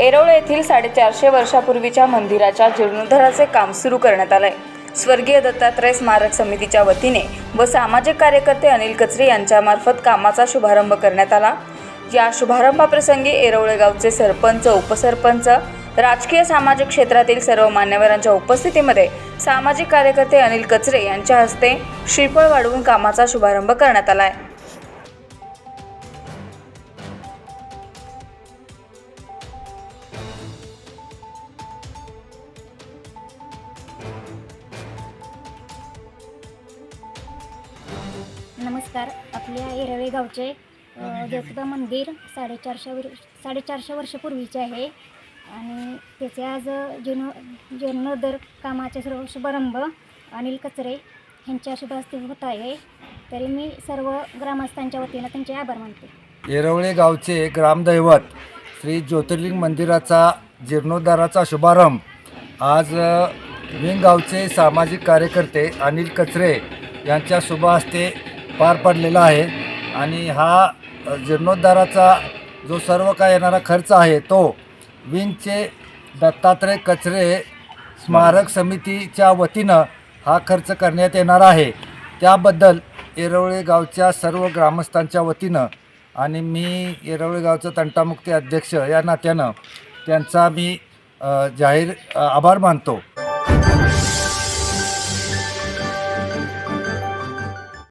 एरोळ येथील साडेचारशे वर्षापूर्वीच्या मंदिराच्या जीर्णोद्धाराचे काम सुरू करण्यात आलंय. स्वर्गीय दत्तात्रय स्मारक समितीच्या वतीने व सामाजिक कार्यकर्ते अनिल कचरे यांच्यामार्फत कामाचा शुभारंभ करण्यात आला. या शुभारंभाप्रसंगी एरोळे गावचे सरपंच उपसरपंच राजकीय सामाजिक क्षेत्रातील सर्व मान्यवरांच्या उपस्थितीमध्ये सामाजिक कार्यकर्ते अनिल कचरे यांच्या हस्ते श्रीफळ वाढवून कामाचा शुभारंभ करण्यात आला आहे नमस्कार आपल्या येरळे गावचे ज्योतिबा मंदिर साडेचारशे वर साडेचारशे वर्षापूर्वीचे आहे. आणि त्याचे आज जीर्ण जीर्णोद्धार कामाचे सर्व शुभारंभ अनिल कचरे यांच्या शुभ हस्ते होत आहे. तरी मी सर्व ग्रामस्थांच्या वतीनं त्यांचे आभार मानते. येरवळे गावचे ग्रामदैवत श्री ज्योतिर्लिंग मंदिराचा जीर्णोद्धाराचा शुभारंभ आज विंगावचे विंग गावचे सामाजिक कार्यकर्ते अनिल कचरे यांच्या शुभ हस्ते पार पडलेला आहे. आणि हा जीर्णोद्धाराचा जो सर्व काय येणारा खर्च आहे तो विंगचे दत्तात्रय कचरे स्मारक समितीच्या वतीनं हा खर्च करण्यात येणार आहे. त्याबद्दल येरवळे गावच्या सर्व ग्रामस्थांच्या वतीनं आणि मी येरवळे गावचं तंटामुक्ती अध्यक्ष या नात्यानं त्यांचा मी जाहीर आभार मानतो. Thank you.